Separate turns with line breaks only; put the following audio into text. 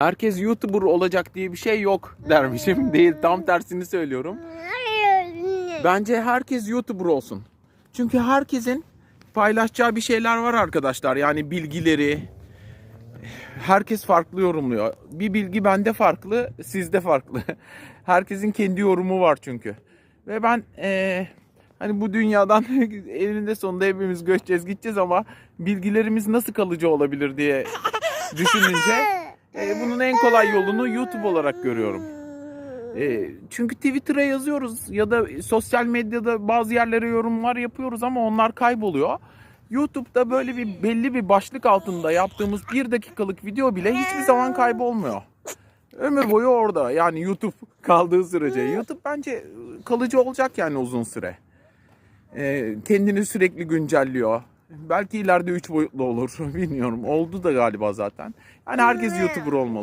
Herkes YouTuber olacak diye bir şey yok dermişim. Değil tam tersini söylüyorum. Bence herkes YouTuber olsun. Çünkü herkesin paylaşacağı bir şeyler var arkadaşlar. Yani bilgileri. Herkes farklı yorumluyor. Bir bilgi bende farklı, sizde farklı. Herkesin kendi yorumu var çünkü. Ve ben eee, hani bu dünyadan eninde sonunda hepimiz göçeceğiz gideceğiz ama bilgilerimiz nasıl kalıcı olabilir diye düşününce e, bunun en kolay yolunu YouTube olarak görüyorum. E, çünkü Twitter'a yazıyoruz ya da sosyal medyada bazı yerlere yorumlar yapıyoruz ama onlar kayboluyor. YouTube'da böyle bir belli bir başlık altında yaptığımız bir dakikalık video bile hiçbir zaman kaybolmuyor. Ömür boyu orada yani YouTube kaldığı sürece. YouTube bence kalıcı olacak yani uzun süre. E, kendini sürekli güncelliyor. Belki ileride 3 boyutlu olur bilmiyorum. Oldu da galiba zaten. Yani herkes YouTuber olmalı.